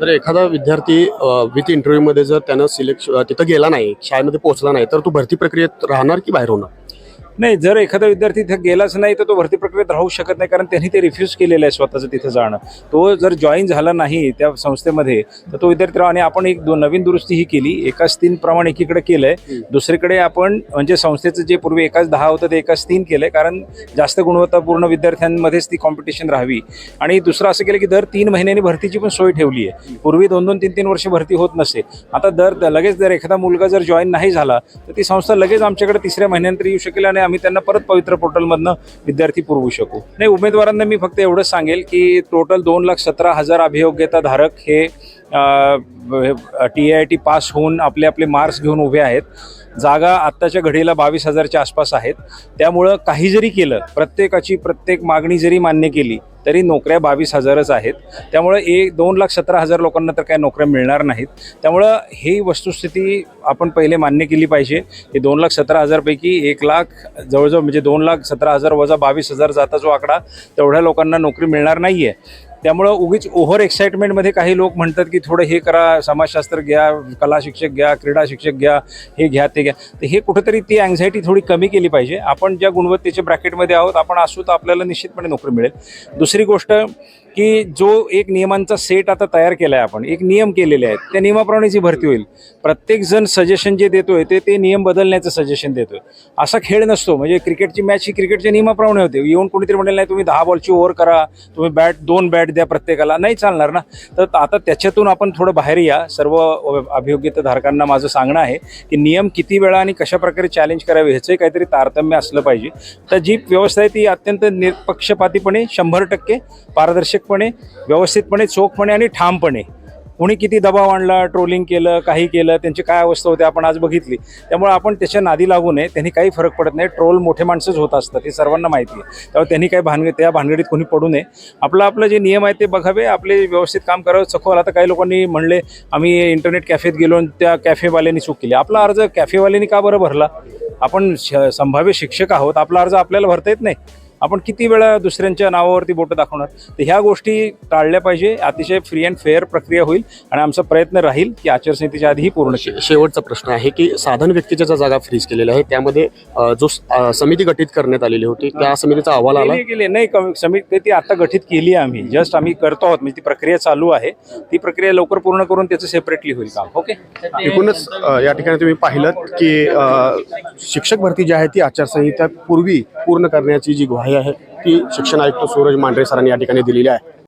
जर एखादा विद्यार्थी विथ इंटरव्ह्यूमध्ये जर त्यानं सिलेक्शन तिथं गेला नाही शाळेमध्ये पोहोचला नाही तर तो भरती प्रक्रियेत राहणार की बाहेर होणार? नाही जर एखादा विद्यार्थी तिथे गेलाच नाही तर तो भरती प्रक्रियेत राहू शकत नाही कारण त्यांनी ते रिफ्यूज केलेलं आहे स्वतःचं तिथे जाणं. तो जर जॉईन झाला नाही त्या संस्थेमध्ये तर तो विद्यार्थी राहू आणि आपण एक दोन नवीन दुरुस्ती ही केली एकाच तीन प्रमाणे एकीकडे केलंय. दुसरीकडे आपण म्हणजे संस्थेचं जे पूर्वी एकाच दहा होतं ते एकाच तीन केलंय कारण जास्त गुणवत्तापूर्ण विद्यार्थ्यांमध्येच ती कॉम्पिटिशन राहावी. आणि दुसरं असं केलं की दर तीन महिन्यांनी भरतीची पण सोय ठेवली आहे. पूर्वी दोन दोन तीन तीन वर्ष भरती होत नसे. आता दर लगेच जर एखादा मुलगा जर जॉईन नाही झाला तर ती संस्था लगेच आमच्याकडे तिसऱ्या महिन्यानंतर येऊ शकेल आणि आम्ही त्यांना परत पवित्र पोर्टलमधनं विद्यार्थी पुरवू शकू. नाही उमेदवारांना मी फक्त एवढंच सांगेल की टोटल दोन लाख सतरा हजार अभियोग्यता धारक हे टी आय टी पास होऊन आपले आपले मार्क्स घेऊन उभे आहेत. जागा आत्ताच्या घडीला बावीस हजारच्या आसपास आहेत. त्यामुळं काही जरी केलं प्रत्येकाची प्रत्येक मागणी जरी मान्य केली तरी नोकऱ्या बावीस हजारच आहेत. त्यामुळं एक दोन लाख सतरा हजार लोकांना तर काय नोकऱ्या मिळणार नाहीत. त्यामुळं ही वस्तुस्थिती आपण पहिले मान्य केली पाहिजे. की दोन लाख सतरा हजारपैकी एक लाख जवळजवळ म्हणजे दोन लाख सतरा हजार वजा बावीस हजार जाता जो आकडा तेवढ्या लोकांना नोकरी मिळणार नाही आहे त्यामुळं उगीच ओव्हर एक्साइटमेंटमध्ये काही लोक म्हणतात की थोडं हे करा समाजशास्त्र घ्या कला शिक्षक घ्या क्रीडा शिक्षक घ्या हे घ्या ते घ्या. तर हे कुठंतरी ती अँझायटी थोडी कमी केली पाहिजे. आपण ज्या गुणवत्तेच्या ब्रॅकेटमध्ये आहोत आपण असू तर आपल्याला निश्चितपणे नोकरी मिळेल. दुसरी गोष्ट की जो एक नियमांचा सेट आता तयार केला आहे आपण एक नियम केलेले आहेत त्या नियमाप्रमाणेच ही भरती होईल. प्रत्येक जण सजेशन जे देतोय ते ते नियम बदलण्याचं सजेशन देतोय. असा खेळ नसतो. म्हणजे क्रिकेटची मॅच ही क्रिकेटच्या नियमाप्रमाणे होते. येऊन कोणीतरी म्हणेल नाही तुम्ही दहा बॉलची ओव्हर करा तुम्ही बॅट दोन बॅट द्या प्रत्येकाला. नाही चालणार ना. तर आता त्याच्यातून आपण थोडं बाहेर या. सर्व अभियोग्यताधारकांना माझं सांगणं आहे की नियम किती वेळा आणि कशा प्रकारे चॅलेंज करावे ह्याचंही काहीतरी तारतम्य असलं पाहिजे. तर जी व्यवस्था आहे ती अत्यंत निरपक्षपातीपणे शंभर टक्के पारदर्शक व्यवस्थितपणे चोखपणे आणि ठामपणे. कोणी किती दबाव आणला ट्रोलिंग केलं काही केलं त्यांची काय अवस्था होती आपण आज बघितली. त्यामुळे आपण त्याच्या नादी लागू नये त्यांनी काही फरक पडत नाही. ट्रोल मोठे माणसंच होत असतात हे सर्वांना माहिती आहे. त्यामुळे त्यांनी काही भानगड त्या भानगडीत कोणी पडू नये. आपलं आपलं जे नियम आहे ते बघावे आपले व्यवस्थित काम करावं. चखवाल आता काही लोकांनी म्हणले आम्ही इंटरनेट कॅफेत गेलो आणि त्या कॅफेवाल्यांनी चूक केली. आपला अर्ज कॅफेवाल्यांनी का बरं भरला? आपण श- संभाव्य शिक्षक आहोत आपला अर्ज आपल्याला भरता येत नाही. आपण किती वेळा दुसऱ्यांच्या नावावरती बोटं दाखवणार? तर ह्या गोष्टी टाळल्या पाहिजे अतिशय फ्री अँड फेअर प्रक्रिया होईल आणि आमचा प्रयत्न राहील की आचारसंहितेच्या आधी ही पूर्ण शेवटचा प्रश्न आहे की साधन व्यक्तीच्या ज्या जागा फ्रीज केलेल्या आहेत त्यामध्ये जो समिती गठीत करण्यात आलेली होती त्या समितीचा अहवाल आला? केली नाही कमी- समिती ती आता गठीत केली आहे आम्ही. जस्ट आम्ही करतो आहोत म्हणजे ती प्रक्रिया चालू आहे. ती प्रक्रिया लवकर पूर्ण करून त्याचं सेपरेटली होईल काम ओके? एकूणच या ठिकाणी तुम्ही पाहिलं की शिक्षक भरती जी आहे ती आचारसंहिता पूर्वी पूर्ण करण्याची जी ग्वाही आहे ती शिक्षण आयुक्त सूरज मांढरे सरांनी या ठिकाणी दिलेली आहे.